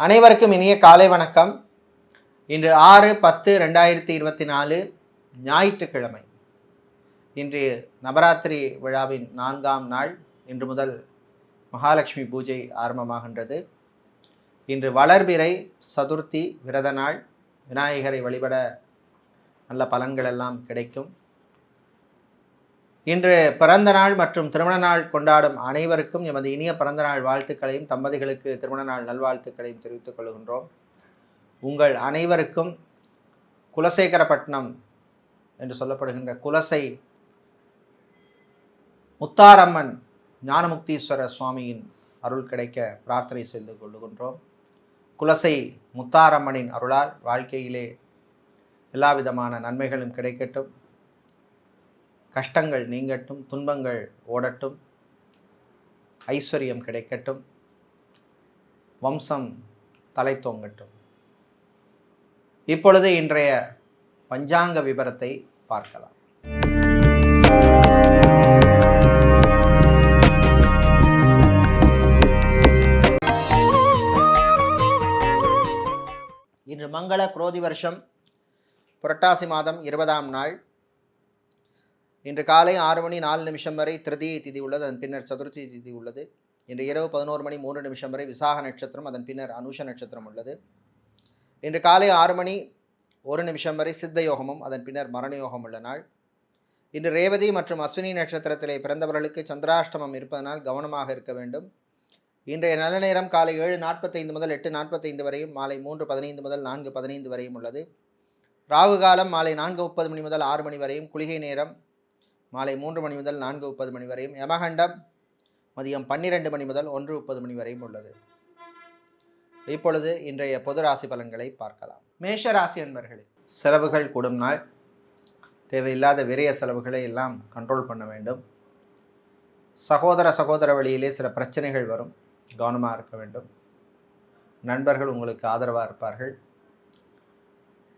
அனைவருக்கும் இனிய காலை வணக்கம். இன்று ஆறு பத்து ரெண்டாயிரத்தி இருபத்தி நாலு ஞாயிற்றுக்கிழமை. இன்று நவராத்திரி விழாவின் நான்காம் நாள். இன்று முதல் மகாலட்சுமி பூஜை ஆரம்பமாகின்றது. இன்று வளர்பிறை சதுர்த்தி விரத நாள். விநாயகரை வழிபட நல்ல பலன்கள் எல்லாம் கிடைக்கும். இன்று பிறந்த நாள் மற்றும் திருமண நாள் கொண்டாடும் அனைவருக்கும் எமது இனிய பிறந்த நாள் வாழ்த்துக்களையும் தம்பதிகளுக்கு திருமண நாள் நல்வாழ்த்துக்களையும் தெரிவித்துக் கொள்கின்றோம். உங்கள் அனைவருக்கும் குலசேகரப்பட்டினம் என்று சொல்லப்படுகின்ற குலசை முத்தாரம்மன் ஞானமுக்தீஸ்வர சுவாமியின் அருள் கிடைக்க பிரார்த்தனை செய்து கொள்ளுகின்றோம். குலசை முத்தாரம்மனின் அருளால் வாழ்க்கையிலே எல்லா விதமான நன்மைகளும் கிடைக்கட்டும். கஷ்டங்கள் நீங்கட்டும் துன்பங்கள் ஓடட்டும் ஐஸ்வர்யம் கிடைக்கட்டும் வம்சம் தலை தோங்கட்டும். இப்பொழுது இன்றைய பஞ்சாங்க விபரத்தை பார்க்கலாம். இன்று மங்கள குரோதி வருஷம் புரட்டாசி மாதம் இருபதாம் நாள். இன்று காலை ஆறு மணி நாலு நிமிஷம் வரை திருதியை திதி உள்ளது அதன் பின்னர் சதுர்த்தி திதி உள்ளது. இன்று இரவு பதினோரு மணி மூன்று நிமிஷம் வரை விசாக நட்சத்திரம் அதன் பின்னர் அனுஷ நட்சத்திரம் உள்ளது. இன்று காலை ஆறு மணி ஒரு நிமிஷம் வரை சித்த யோகமும் அதன் பின்னர் மரண யோகம் உள்ள நாள். இன்று ரேவதி மற்றும் அஸ்வினி நட்சத்திரத்திலே பிறந்தவர்களுக்கு சந்திராஷ்டமம் இருப்பதனால் கவனமாக இருக்க வேண்டும். இன்றைய நல்ல நேரம் காலை ஏழு நாற்பத்தைந்து முதல் எட்டு நாற்பத்தைந்து வரையும் மாலை மூன்று பதினைந்து முதல் நான்கு பதினைந்து வரையும் உள்ளது. ராகு காலம் மாலை நான்கு முப்பது மணி முதல் ஆறு மணி வரையும் குளிகை நேரம் மாலை மூன்று மணி முதல் நான்கு முப்பது மணி வரையும். யமகண்டம் மதியம் பன்னிரெண்டு மணி முதல் ஒன்று முப்பது மணி வரையும் உள்ளது. இப்பொழுது இன்றைய பொது ராசி பலன்களை பார்க்கலாம். மேஷ ராசி அன்பர்களே செலவுகள் கூடும் நாள். தேவையில்லாத விரைய செலவுகளை எல்லாம் கண்ட்ரோல் பண்ண வேண்டும். சகோதர சகோதர வழியிலே சில பிரச்சனைகள் வரும். கவனமாக இருக்க வேண்டும். நண்பர்கள் உங்களுக்கு ஆதரவாக இருப்பார்கள்.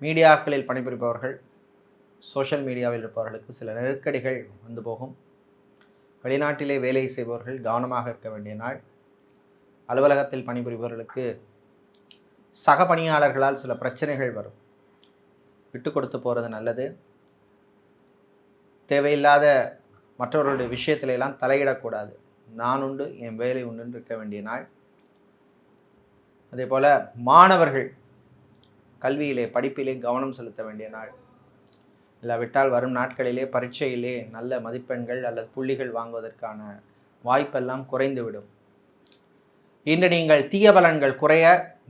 மீடியாக்களில் பணிபுரிபவர்கள் சோஷியல் மீடியாவில் இருப்பவர்களுக்கு சில நெருக்கடிகள் வந்து போகும். வெளிநாட்டிலே வேலை செய்பவர்கள் கவனமாக இருக்க வேண்டிய நாள். அலுவலகத்தில் பணிபுரிபவர்களுக்கு சக பணியாளர்களால் சில பிரச்சனைகள் வரும். விட்டு கொடுத்து போகிறது நல்லது. தேவையில்லாத மற்றவர்களுடைய விஷயத்துல எல்லாம் தலையிடக்கூடாது. நான் உண்டு என் வேலை உண்டுன்னு இருக்க வேண்டிய நாள். அதே போல் மாணவர்கள் கல்வியிலே படிப்பிலே கவனம் செலுத்த வேண்டிய நாள். இல்லாவிட்டால் வரும் நாட்களிலே பரீட்சையிலே நல்ல மதிப்பெண்கள் அல்லது புள்ளிகள் வாங்குவதற்கான வாய்ப்பெல்லாம் குறைந்துவிடும். இன்று நீங்கள் தீய பலன்கள் குறைய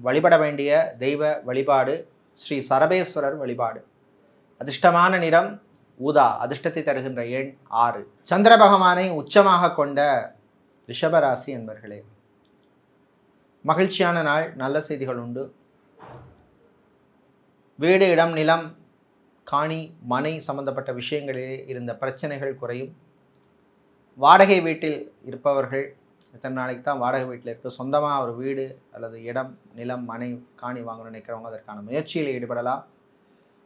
வழிபட வேண்டிய தெய்வ வழிபாடு ஸ்ரீ சரபேஸ்வரர் வழிபாடு. அதிர்ஷ்டமான நிறம் ஊதா அதிர்ஷ்டத்தை தருகின்ற எண் ஆறு. சந்திர பகவானை உச்சமாக கொண்ட ரிஷபராசி என்பர்களே மகிழ்ச்சியான நாள் நல்ல செய்திகள் உண்டு. வீடு இடம் நிலம் காணி மனை சம்பந்தப்பட்ட விஷயங்களிலே இருந்த பிரச்சனைகள் குறையும். வாடகை வீட்டில் இருப்பவர்கள் இத்தனை நாளைக்கு தான் வாடகை வீட்டில் இருக்க சொந்தமாக ஒரு வீடு அல்லது இடம் நிலம் மனை காணி வாங்கணும்னு நினைக்கிறவங்க அதற்கான முயற்சியில் ஈடுபடலாம்.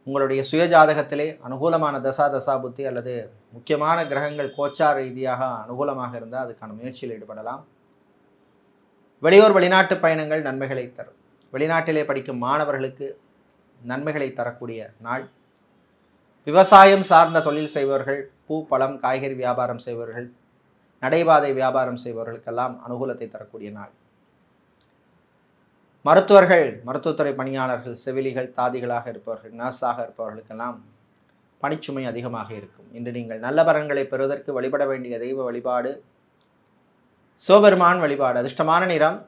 உங்களுடைய சுயஜாதகத்திலே அனுகூலமான தசா தசா புத்தி அல்லது முக்கியமான கிரகங்கள் கோச்சார் ரீதியாக அனுகூலமாக இருந்தால் அதுக்கான முயற்சியில் ஈடுபடலாம். வெளியூர் வெளிநாட்டு பயணங்கள் நன்மைகளை தரும். வெளிநாட்டிலே படிக்கும் மாணவர்களுக்கு நன்மைகளை தரக்கூடிய நாள். விவசாயம் சார்ந்த தொழில் செய்பவர்கள் பூ பழம் காய்கறி வியாபாரம் செய்பவர்கள் நடைபாதை வியாபாரம் செய்பவர்களுக்கெல்லாம் அனுகூலத்தை தரக்கூடிய நாள். மருத்துவர்கள் மருத்துவத்துறை பணியாளர்கள் செவிலிகள் தாதிகளாக இருப்பவர்கள் நர்ஸாக இருப்பவர்களுக்கெல்லாம் பணிச்சுமை அதிகமாக இருக்கும். இன்று நீங்கள் நல்ல பலன்களை பெறுவதற்கு வழிபட வேண்டிய தெய்வ வழிபாடு சிவபெருமான் வழிபாடு அதிர்ஷ்டமான நிறம்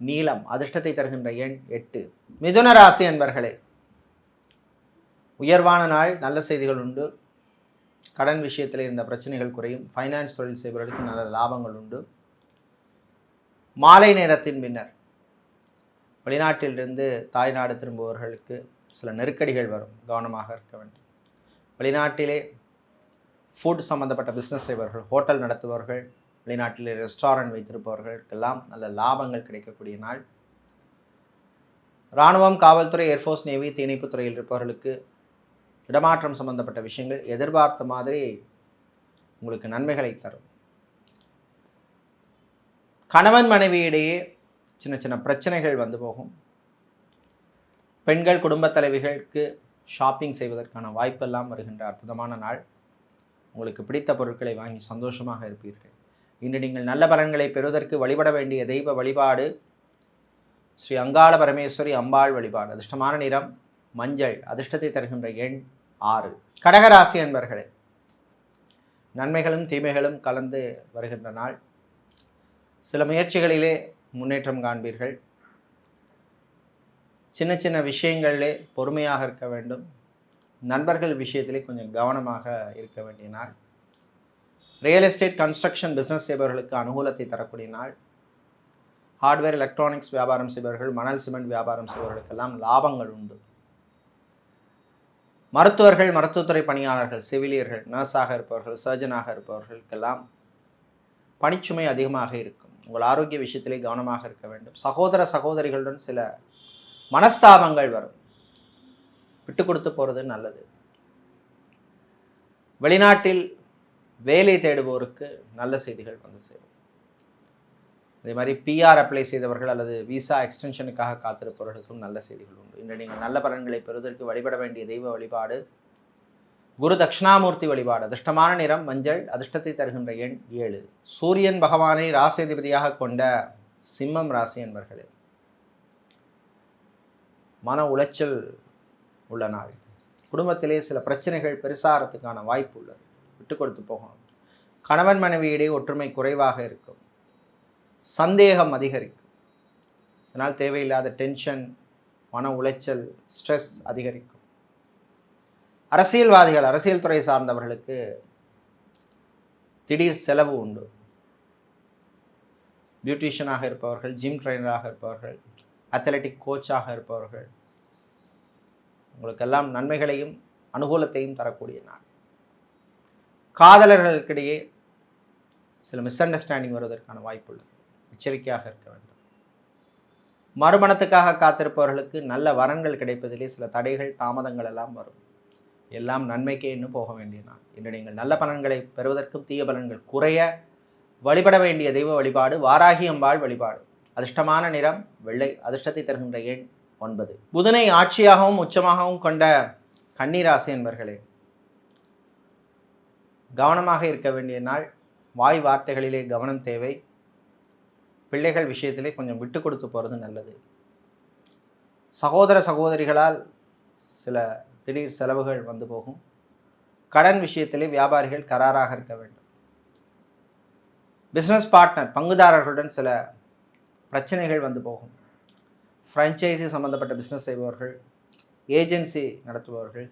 நீலம் அதிர்ஷ்டத்தை தருகின்ற எண் எட்டு. மிதுன ராசி என்பர்களே உயர்வான நாள் நல்ல செய்திகள் உண்டு. கடன் விஷயத்தில் இருந்த பிரச்சனைகள் குறையும். ஃபைனான்ஸ் தொழில் செய்பவர்களுக்கு நல்ல லாபங்கள் உண்டு. மாலை நேரத்தின் பின்னர் வெளிநாட்டிலிருந்து தாய்நாடு திரும்புபவர்களுக்கு சில நெருக்கடிகள் வரும். கவனமாக இருக்க வேண்டும். வெளிநாட்டிலே ஃபுட் சம்மந்தப்பட்ட பிஸ்னஸ் செய்பவர்கள் ஹோட்டல் நடத்துபவர்கள் வெளிநாட்டிலே ரெஸ்டாரண்ட் வைத்திருப்பவர்களுக்கெல்லாம் நல்ல லாபங்கள் கிடைக்கக்கூடிய நாள். இராணுவம் காவல்துறை ஏர்ஃபோர்ஸ் நேவி தீயணைப்புத் துறையில் இருப்பவர்களுக்கு இடமாற்றம் சம்பந்தப்பட்ட விஷயங்கள் எதிர்பார்த்த மாதிரி உங்களுக்கு நன்மைகளை தரும். கணவன் மனைவியிடையே சின்ன சின்ன பிரச்சனைகள் வந்து போகும். பெண்கள் குடும்பத் தலைவிகளுக்கு ஷாப்பிங் செய்வதற்கான வாய்ப்பெல்லாம் வருகின்ற அற்புதமான நாள். உங்களுக்கு பிடித்த பொருட்களை வாங்கி சந்தோஷமாக இருப்பீர்கள். இன்று நீங்கள் நல்ல பலன்களை பெறுவதற்கு வழிபட வேண்டிய தெய்வ வழிபாடு ஸ்ரீ அங்காள பரமேஸ்வரி அம்பாள் வழிபாடு அதிர்ஷ்டமான நிறம் மஞ்சள் அதிர்ஷ்டத்தை தருகின்ற எண் ஆறு. கடகராசி என்பர்களே நன்மைகளும் தீமைகளும் கலந்து வருகின்ற நாள். சில முயற்சிகளிலே முன்னேற்றம் காண்பீர்கள். சின்ன சின்ன விஷயங்களிலே பொறுமையாக இருக்க வேண்டும். நண்பர்கள் விஷயத்திலே கொஞ்சம் கவனமாக இருக்க வேண்டிய நாள். ரியல் எஸ்டேட் கன்ஸ்ட்ரக்ஷன் பிஸ்னஸ் செய்பவர்களுக்கு அனுகூலத்தை தரக்கூடிய நாள். ஹார்ட்வேர் எலக்ட்ரானிக்ஸ் வியாபாரம் செய்பவர்கள் மணல் சிமெண்ட் வியாபாரம் செய்பவர்களுக்கெல்லாம் லாபங்கள் உண்டு. மருத்துவர்கள் மருத்துவத்துறை பணியாளர்கள் செவிலியர்கள் நர்ஸாக இருப்பவர்கள் சர்ஜனாக இருப்பவர்களுக்கெல்லாம் பணிச்சுமை அதிகமாக இருக்கும். உங்கள் ஆரோக்கிய விஷயத்திலே கவனமாக இருக்க வேண்டும். சகோதர சகோதரிகளுடன் சில மனஸ்தாபங்கள் வரும். விட்டு கொடுத்து போகிறது நல்லது. வெளிநாட்டில் வேலை தேடுவோருக்கு நல்ல செய்திகள் வந்து சேரும். அதே மாதிரி பிஆர் அப்ளை செய்தவர்கள் அல்லது விசா எக்ஸ்டென்ஷனுக்காக காத்திருப்பவர்களுக்கும் நல்ல செய்திகள் உண்டு. இன்று நீங்கள் நல்ல பலன்களை பெறுவதற்கு வழிபட வேண்டிய தெய்வ வழிபாடு குரு தட்சிணாமூர்த்தி வழிபாடு அதிர்ஷ்டமான நிறம் மஞ்சள் அதிர்ஷ்டத்தை தருகின்ற எண் ஏழு. சூரியன் பகவானை ராசிதிபதியாக கொண்ட சிம்மம் ராசி என்பர்களே மன உளைச்சல் உள்ள நாள். குடும்பத்திலே சில பிரச்சனைகள் பெருசாகிறதுக்கான வாய்ப்பு உள்ளது. விட்டு கொடுத்து போகணும். கணவன் மனைவியிடையே ஒற்றுமை குறைவாக இருக்கும். சந்தேகம் அதிகரிக்கும். இதனால் தேவையில்லாத டென்ஷன் மன உளைச்சல் ஸ்ட்ரெஸ் அதிகரிக்கும். அரசியல்வாதிகள் அரசியல் துறை சார்ந்தவர்களுக்கு திடீர் செலவு உண்டு. பியூட்டிஷியனாக இருப்பவர்கள் ஜிம் ட்ரைனராக இருப்பவர்கள் அத்லெட்டிக் கோச்சாக இருப்பவர்கள் உங்களுக்கெல்லாம் நன்மைகளையும் அனுகூலத்தையும் தரக்கூடிய நாள். காதலர்களுக்கிடையே சில மிஸ் அண்டர்ஸ்டாண்டிங் வருவதற்கான வாய்ப்பு உள்ளது எச்சரிக்கையாக இருக்க வேண்டும். மறுமணத்துக்காக காத்திருப்பவர்களுக்கு நல்ல வரன்கள் கிடைப்பதிலே சில தடைகள் தாமதங்கள் எல்லாம் வரும். எல்லாம் நன்மைக்கே இன்னும் போக வேண்டிய நாள். இன்று நீங்கள் நல்ல பலன்களை பெறுவதற்கும் தீய பலன்கள் குறைய வழிபட வேண்டிய தெய்வ வழிபாடு வாராகி அம்பாள் வழிபாடு. அதிர்ஷ்டமான நிறம் வெள்ளை அதிர்ஷ்டத்தை தருகின்ற எண் ஒன்பது. புதனை ஆட்சியாகவும் உச்சமாகவும் கொண்ட கன்னிராசி என்பர்களே கவனமாக இருக்க வேண்டிய நாள். வாய் வார்த்தைகளிலே கவனம் தேவை. பிள்ளைகள் விஷயத்திலே கொஞ்சம் விட்டு கொடுத்து போகிறது நல்லது. சகோதர சகோதரிகளால் சில திடீர் செலவுகள் வந்து போகும். கடன் விஷயத்திலே வியாபாரிகள் கராராக இருக்க வேண்டும். பிஸ்னஸ் பார்ட்னர் பங்குதாரர்களுடன் சில பிரச்சனைகள் வந்து போகும். ஃப்ரான்ச்சைசி சம்மந்தப்பட்ட பிஸ்னஸ் செய்பவர்கள் ஏஜென்சி நடத்துபவர்கள்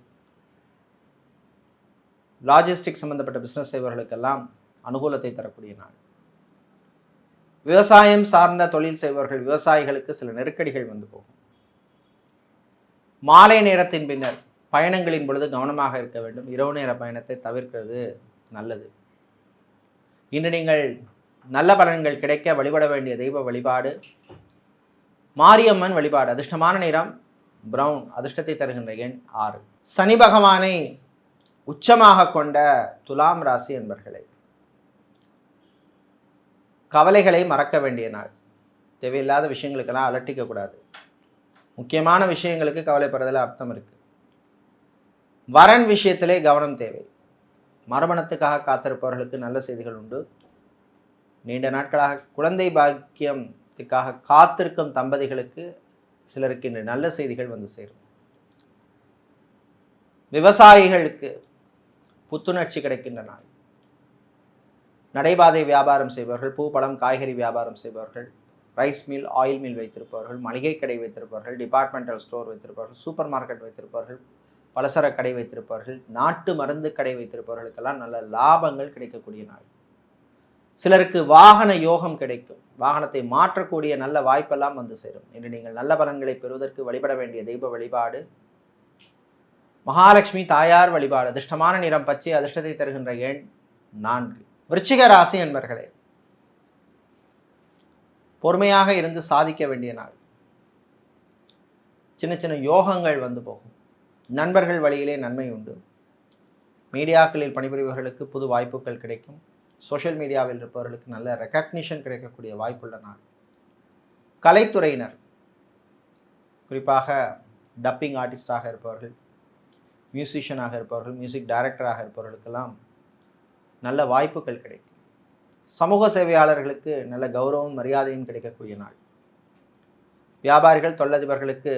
லாஜிஸ்டிக் சம்மந்தப்பட்ட பிஸ்னஸ் செய்பவர்களுக்கெல்லாம் அனுகூலத்தை தரக்கூடிய நாள். விவசாயம் சார்ந்த தொழில் செய்பவர்கள் விவசாயிகளுக்கு சில நெருக்கடிகள் வந்து போகும். மாலை நேரத்தின் பின்னர் பயணங்களின் பொழுது கவனமாக இருக்க வேண்டும். இரவு நேர பயணத்தை தவிர்க்கிறது நல்லது. இன்று நீங்கள் நல்ல பலன்கள் கிடைக்க வழிபட வேண்டிய தெய்வ வழிபாடு மாரியம்மன் வழிபாடு அதிர்ஷ்டமான நிறம் பிரவுன் அதிர்ஷ்டத்தை தருகின்ற எண் ஆறு. சனி பகவானை உச்சமாக கொண்ட துலாம் ராசி என்பர்களை கவலைகளை மறக்க வேண்டிய நாள். தேவையில்லாத விஷயங்களுக்கெல்லாம் அலட்டிக்க கூடாது. முக்கியமான விஷயங்களுக்கு கவலைப்படுறதுல அர்த்தம் இருக்கு. வரன் விஷயத்திலே கவனம் தேவை. மறுமணத்துக்காக காத்திருப்பவர்களுக்கு நல்ல செய்திகள் உண்டு. நீண்ட நாட்களாக குழந்தை பாக்கியத்துக்காக காத்திருக்கும் தம்பதிகளுக்கு சிலருக்கு இன்று நல்ல செய்திகள் வந்து சேரும். விவசாயிகளுக்கு புத்துணர்ச்சி கிடைக்கின்ற நாள். நடைபாதை வியாபாரம் செய்பவர்கள் பூ பழம் காய்கறி வியாபாரம் செய்பவர்கள் ரைஸ் மில் ஆயில் மில் வைத்திருப்பவர்கள் மளிகை கடை வைத்திருப்பவர்கள் டிபார்ட்மெண்டல் ஸ்டோர் வைத்திருப்பவர்கள் சூப்பர் மார்க்கெட் வைத்திருப்பவர்கள் பலசர கடை வைத்திருப்பவர்கள் நாட்டு மருந்து கடை வைத்திருப்பவர்களுக்கெல்லாம் நல்ல லாபங்கள் கிடைக்கக்கூடிய நாள். சிலருக்கு வாகன யோகம் கிடைக்கும். வாகனத்தை மாற்றக்கூடிய நல்ல வாய்ப்பெல்லாம் வந்து சேரும். இன்று நீங்கள் நல்ல பலன்களை பெறுவதற்கு வழிபட வேண்டிய தெய்வ வழிபாடு மகாலட்சுமி தாயார் வழிபாடு அதிர்ஷ்டமான நிறம் பச்சை அதிர்ஷ்டத்தை தருகின்ற எண் நான்கு. விருச்சிக ராசி என்பர்களே பொறுமையாக இருந்து சாதிக்க வேண்டிய நாள். சின்ன சின்ன யோகங்கள் வந்து போகும். நண்பர்கள் வழியிலே நன்மை உண்டு. மீடியாக்களில் பணிபுரிபவர்களுக்கு புது வாய்ப்புகள் கிடைக்கும். சோஷியல் மீடியாவில் இருப்பவர்களுக்கு நல்ல ரெக்கக்னிஷன் கிடைக்கக்கூடிய வாய்ப்புள்ள நாள். கலைத்துறையினர் குறிப்பாக டப்பிங் ஆர்டிஸ்டாக இருப்பவர்கள் மியூசிஷியனாக இருப்பவர்கள் மியூசிக் டைரக்டராக இருப்பவர்களுக்கெல்லாம் நல்ல வாய்ப்புகள் கிடைக்கும். சமூக சேவையாளர்களுக்கு நல்ல கௌரவம் மரியாதையும் கிடைக்கக்கூடிய நாள். வியாபாரிகள் தொழிலதிபர்களுக்கு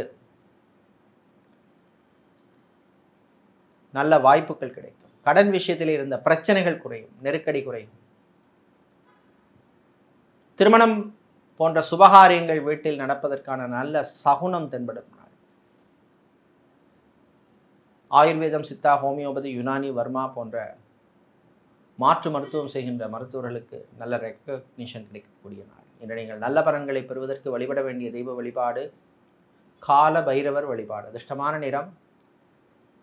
நல்ல வாய்ப்புகள் கிடைக்கும். கடன் விஷயத்தில் இருந்த பிரச்சனைகள் குறையும் நெருக்கடி குறையும். திருமணம் போன்ற சுபகாரியங்கள் வீட்டில் நடப்பதற்கான நல்ல சகுனம் தென்படும் நாள். ஆயுர்வேதம் சித்தா ஹோமியோபதி யுனானி வர்மா போன்ற மாற்று மருத்துவம் செய்கின்ற மருத்துவர்களுக்கு நல்ல ரெக்கக்னிஷன் கிடைக்கக்கூடிய நாள். இன்று நீங்கள் நல்ல பலன்களை பெறுவதற்கு வழிபட வேண்டிய தெய்வ வழிபாடு கால பைரவர் வழிபாடு. அதிர்ஷ்டமான நிறம்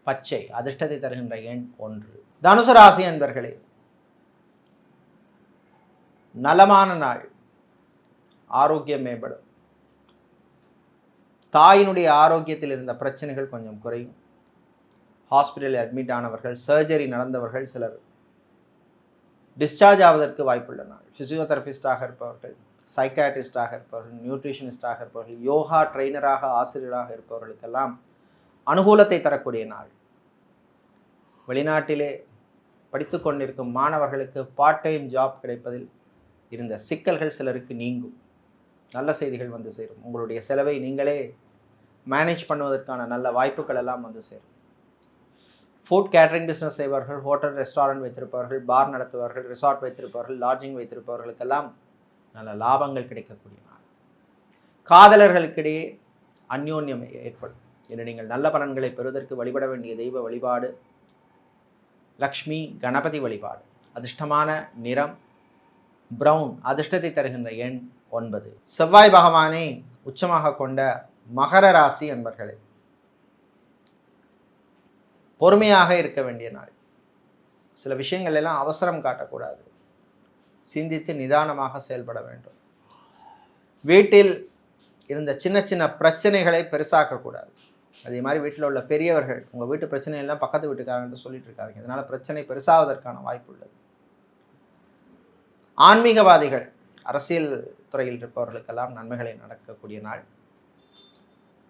பச்சை. அதிர்ஷ்டத்தை தருகின்ற எண் ஒன்று. தனுசு ராசி அன்பர்களே நலமான நாள். ஆரோக்கியம் மேம்படும். தாயினுடைய ஆரோக்கியத்தில் இருந்த பிரச்சனைகள் கொஞ்சம் குறையும். ஹாஸ்பிட்டலில் அட்மிட் ஆனவர்கள் சர்ஜரி நடந்தவர்கள் சிலர் டிஸ்சார்ஜ் ஆவதற்கு வாய்ப்புள்ள நாள் ஃபிசியோதெரபிஸ்டாக இருப்பவர்கள் சைக்காட்ரிஸ்டாக இருப்பவர்கள் நியூட்ரிஷனிஸ்டாக இருப்பவர்கள் யோகா ட்ரெயினராக ஆசிரியராக இருப்பவர்களுக்கெல்லாம் அனுகூலத்தை தரக்கூடிய நாள். வெளிநாட்டிலே படித்து கொண்டிருக்கும் மாணவர்களுக்கு பார்ட் டைம் ஜாப் கிடைப்பதில் இருந்த சிக்கல்கள் சிலருக்கு நீங்கும். நல்ல செய்திகள் வந்து சேரும். உங்களுடைய செலவை நீங்களே மேனேஜ் பண்ணுவதற்கான நல்ல வாய்ப்புகள் எல்லாம் வந்து சேரும். ஃபுட் கேட்டரிங் பிஸ்னஸ் செய்பவர்கள் ஹோட்டல் ரெஸ்டாரண்ட் வைத்திருப்பவர்கள் பார் நடத்துபவர்கள் ரிசார்ட் வைத்திருப்பவர்கள் லாட்ஜிங் வைத்திருப்பவர்களுக்கெல்லாம் நல்ல லாபங்கள் கிடைக்கக்கூடிய நாள். காதலர்களுக்கிடையே அந்யோன்யம் ஏற்படும். என்று நீங்கள் நல்ல பலன்களை பெறுவதற்கு வழிபட வேண்டிய தெய்வ வழிபாடு லக்ஷ்மி கணபதி வழிபாடு. அதிர்ஷ்டமான நிறம் பிரவுன் அதிர்ஷ்டத்தை தருகின்ற எண் ஒன்பது. செவ்வாய் பகவானை உச்சமாக கொண்ட மகர ராசி என்பர்களே பொறுமையாக இருக்க வேண்டிய நாள். சில விஷயங்கள் எல்லாம் அவசரம் காட்டக்கூடாது. சிந்தித்து நிதானமாக செயல்பட வேண்டும். வீட்டில் இருந்த சின்ன சின்ன பிரச்சனைகளை பெருசாக்கக்கூடாது. அதே மாதிரி வீட்டில் உள்ள பெரியவர்கள் உங்கள் வீட்டு பிரச்சனை எல்லாம் பக்கத்து வீட்டுக்காரன்ட்டு சொல்லிட்டு இருக்காங்க இதனால் பிரச்சனை பெருசாவதற்கான வாய்ப்பு உள்ளது. ஆன்மீகவாதிகள் அரசியல் துறையில் இருப்பவர்களுக்கெல்லாம் நன்மைகளை நடக்கக்கூடிய நாள்.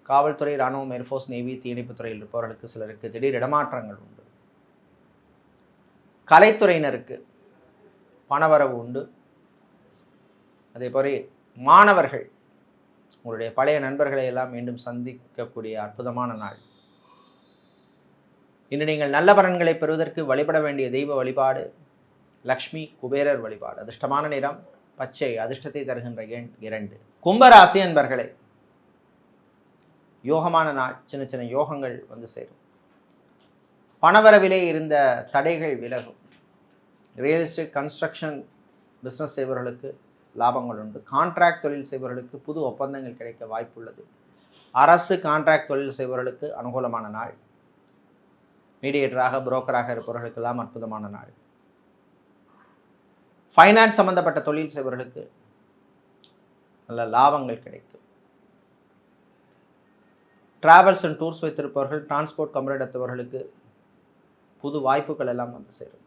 காவல்துறை இராணுவம் ஏர்ஃபோர்ஸ் நேவி தீயணைப்புத்துறையில் இருப்பவர்களுக்கு சிலருக்கு திடீர் இடமாற்றங்கள் உண்டு. கலைத்துறையினருக்கு பணவரவு உண்டு. அதே போல மாணவர்கள் உங்களுடைய பழைய நண்பர்களை எல்லாம் மீண்டும் சந்திக்கக்கூடிய அற்புதமான நாள். இன்று நீங்கள் நல்ல பலன்களை பெறுவதற்கு வழிபட வேண்டிய தெய்வ வழிபாடு லக்ஷ்மி குபேரர் வழிபாடு. அதிர்ஷ்டமான நிறம் பச்சை அதிர்ஷ்டத்தை தருகின்ற எண் இரண்டு. கும்பராசி என்பர்களே யோகமான நாள் சின்ன சின்ன யோகங்கள் வந்து சேரும். பணவரவிலே இருந்த தடைகள் விலகும். ரியல் எஸ்டேட் கன்ஸ்ட்ரக்ஷன் பிஸ்னஸ் செய்பவர்களுக்கு லாபங்கள் உண்டு. கான்ட்ராக்ட் தொழில் செய்பவர்களுக்கு புது ஒப்பந்தங்கள் கிடைக்க வாய்ப்புள்ளது. அரசு கான்ட்ராக்ட் தொழில் செய்பவர்களுக்கு அனுகூலமான நாள். மீடியேட்டராக புரோக்கராக இருப்பவர்களுக்கெல்லாம் அற்புதமான நாள். ஃபைனான்ஸ் சம்பந்தப்பட்ட தொழில் செய்பவர்களுக்கு நல்ல லாபங்கள் கிடைக்கும். டிராவல்ஸ் அண்ட் டூர்ஸ் வைத்திருப்பவர்கள் டிரான்ஸ்போர்ட் கம்பெனி எடுத்தவர்களுக்கு புது வாய்ப்புகள் எல்லாம் வந்து சேரும்.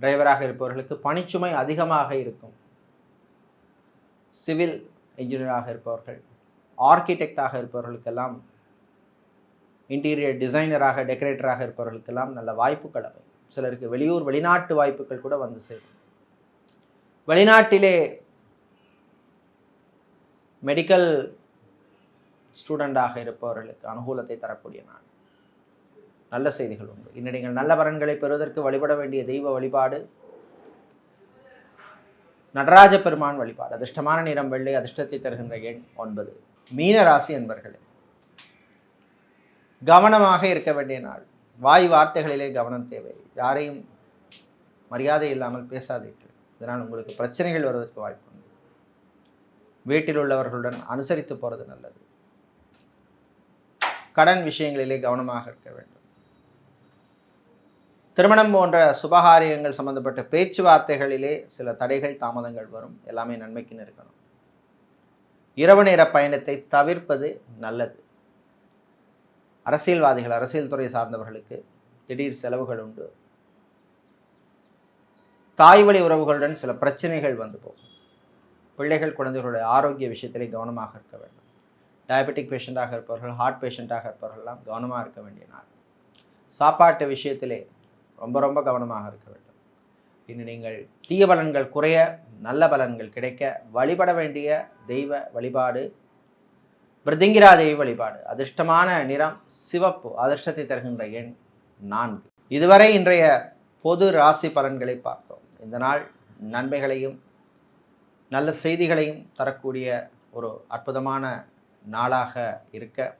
டிரைவராக இருப்பவர்களுக்கு பணிச்சுமை அதிகமாக இருக்கும். சிவில் இன்ஜினியராக இருப்பவர்கள் ஆர்கிடெக்டாக இருப்பவர்களுக்கெல்லாம் இன்டீரியர் டிசைனராக டெக்கரேட்டராக இருப்பவர்களுக்கெல்லாம் நல்ல வாய்ப்புகள் அவை சிலருக்கு வெளியூர் வெளிநாட்டு வாய்ப்புகள் கூட வந்து சேரும். வெளிநாட்டிலே மெடிக்கல் ஸ்டூடெண்டாக இருப்பவர்களுக்கு அனுகூலத்தை தரக்கூடிய நாள். நல்ல செய்திகள் உண்டு. இன்று நீங்கள் நல்ல பலன்களை பெறுவதற்கு வழிபட வேண்டிய தெய்வ வழிபாடு. நடராஜ பெருமான் வழிபாடு. அதிர்ஷ்டமான நிறம் வெள்ளை அதிர்ஷ்டத்தை தருகின்ற எண் ஒன்பது. மீன ராசி என்பர்களே கவனமாக இருக்க வேண்டிய நாள். வாய் வார்த்தைகளிலே கவனம் தேவை. யாரையும் மரியாதை இல்லாமல் பேசாதீர்கள். இதனால் உங்களுக்கு பிரச்சனைகள் வருவதற்கு வாய்ப்பு உண்டு வீட்டில் உள்ளவர்களுடன் அனுசரித்து போகிறது நல்லது. கடன் விஷயங்களிலே கவனமாக இருக்க வேண்டும். திருமணம் போன்ற சுபகாரியங்கள் சம்பந்தப்பட்ட பேச்சுவார்த்தைகளிலே சில தடைகள் தாமதங்கள் வரும். எல்லாமே நன்மைக்குன்னு இருக்கணும். இரவு நேர பயணத்தை தவிர்ப்பது நல்லது. அரசியல்வாதிகள் அரசியல் துறை சார்ந்தவர்களுக்கு திடீர் செலவுகள் உண்டு. தாய் வழி உறவுகளுடன் சில பிரச்சனைகள் வந்து போகும். பிள்ளைகள் குழந்தைகளுடைய ஆரோக்கிய விஷயத்திலே கவனமாக இருக்க வேண்டும். டயபெட்டிக் பேஷண்ட்டாக இருப்பவர்கள் ஹார்ட் பேஷண்ட்டாக இருப்பவர்கள்லாம் கவனமாக இருக்க வேண்டிய நாள். சாப்பாட்டு விஷயத்திலே ரொம்ப ரொம்ப கவனமாக இருக்க வேண்டும். இனி நீங்கள் தீய பலன்கள் குறைய நல்ல பலன்கள் கிடைக்க வழிபட வேண்டிய தெய்வ வழிபாடு பிருதிங்கிரா தெய்வ வழிபாடு அதிர்ஷ்டமான நிறம் சிவப்பு அதிர்ஷ்டத்தை தருகின்ற எண் நான்கு. இதுவரை இன்றைய பொது ராசி பலன்களை பார்த்தோம். இந்த நாள் நன்மைகளையும் நல்ல செய்திகளையும் தரக்கூடிய ஒரு அற்புதமான நாளாக இருக்க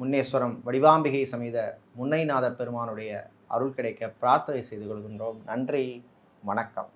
முன்னேஸ்வரம் வடிவாம்பிகை சமேத முன்னைநாத பெருமானுடைய அருள் கிடைக்க பிரார்த்தனை செய்து கொள்கின்றோம். நன்றி வணக்கம்.